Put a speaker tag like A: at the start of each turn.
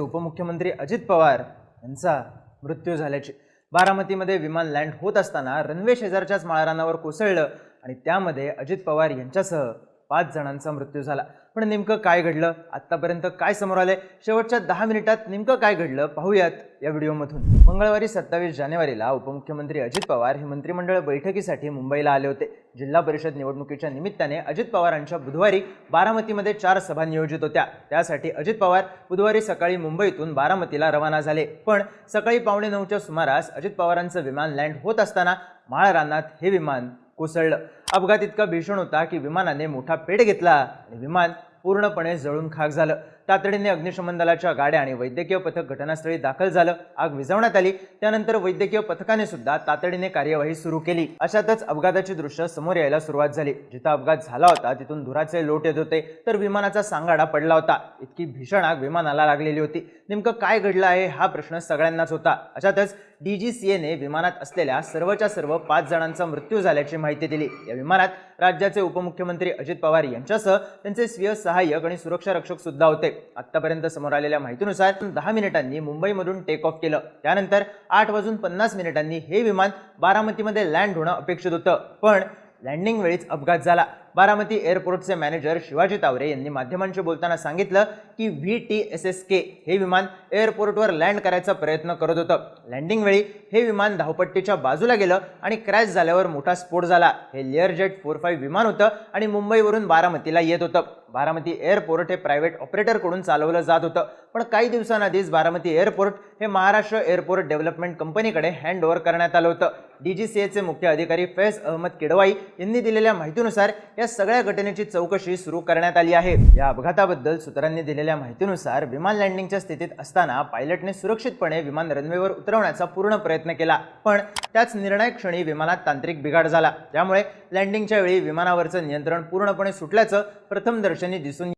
A: उपमुख्यमंत्री अजित पवार यांचा मृत्यू झाल्याची बारामतीमध्ये विमान लँड होत असताना रनवे शेजारच्याच माळरानावर कोसळलं आणि त्यामध्ये अजित पवार यांच्यासह पाच जणांचा मृत्यू झाला. पण नेमकं काय घडलं? आत्तापर्यंत काय समोर आले शेवटच्या दहा मिनिटात नेमकं काय घडलं? पाहूयात या व्हिडिओमधून. मंगळवारी सत्तावीस जानेवारीला उपमुख्यमंत्री अजित पवार हे मंत्रिमंडळ बैठकीसाठी मुंबईला आले होते. जिल्हा परिषद निवडणुकीच्या निमित्ताने अजित पवारांच्या बुधवारी बारामतीमध्ये चार सभा नियोजित होत्या. त्यासाठी अजित पवार बुधवारी सकाळी मुंबईतून बारामतीला रवाना झाले. पण सकाळी पावणे नऊच्या सुमारास अजित पवारांचं विमान लँड होत असताना माळरानात हे विमान कोसळलं. अपघात इतका भीषण होता की विमानाने मोठा पेट घेतला आणि विमान पूर्णपणे जळून खाक झालं. तातडीने अग्निशमन दलाच्या गाड्या आणि वैद्यकीय पथक घटनास्थळी दाखल झालं. आग विझवण्यात आली. त्यानंतर वैद्यकीय पथकाने सुद्धा तातडीने कार्यवाही सुरू केली. अशातच अपघाताची दृश्य समोर यायला सुरुवात झाली. जिथं अपघात झाला होता तिथून धुराचे लोट येत होते. तर विमानाचा सांगाडा पडला होता. इतकी भीषण आग विमानाला लागलेली होती. नेमकं काय घडलं आहे हा प्रश्न सगळ्यांनाच होता. अशातच डीजीसीएने विमानात असलेल्या सर्वच्या सर्व पाच जणांचा मृत्यू झाल्याची माहिती दिली. या विमानात राज्याचे उपमुख्यमंत्री अजित पवार यांच्यासह त्यांचे स्वीय सहाय्यक आणि सुरक्षा रक्षक सुद्धा होते. आतापर्यंत समोर आलेल्या माहितीनुसार दहा मिनिटांनी मुंबईमधून टेक ऑफ केलं. त्यानंतर आठ वाजून पन्नास मिनिटांनी हे विमान बारामतीमध्ये लँड होणं अपेक्षित होतं. पण लँडिंग वेळीच अपघात झाला. बारामती एअरपोर्टचे मॅनेजर शिवाजी तावरे यांनी माध्यमांशी बोलताना सांगितलं की V T S S K हे विमान एअरपोर्टवर लँड करायचा प्रयत्न करत होतं. लँडिंग वेळी हे विमान धावपट्टीच्या बाजूला गेलं आणि क्रॅश झाल्यावर मोठा स्फोट झाला. हे लेअर जेट फोर फाईव्ह विमान होतं आणि मुंबईवरून बारामतीला येत होतं. बारामती एअरपोर्ट हे प्रायव्हेट ऑपरेटरकडून चालवलं जात होतं. पण काही दिवसांआधीच बारामती एअरपोर्ट हे महाराष्ट्र एअरपोर्ट डेव्हलपमेंट कंपनीकडे हँड ओव्हर करण्यात आलं होतं. डी जी सी एचे मुख्य अधिकारी फैज अहमद किडवाई यांनी दिलेल्या माहितीनुसार या सगळ्या घटनेची चौकशी सुरू करण्यात आली आहे. या अपघाताबद्दल सूत्रांनी दिलेल्या माहितीनुसार विमान लँडिंगच्या स्थितीत असताना पायलटने सुरक्षितपणे विमान रनवेवर उतरवण्याचा पूर्ण प्रयत्न केला. पण त्याच निर्णायक क्षणी विमानात तांत्रिक बिघाड झाला. त्यामुळे लँडिंगच्या वेळी विमानावरचं नियंत्रण पूर्णपणे सुटल्याचं प्रथमदर्शनी दिसून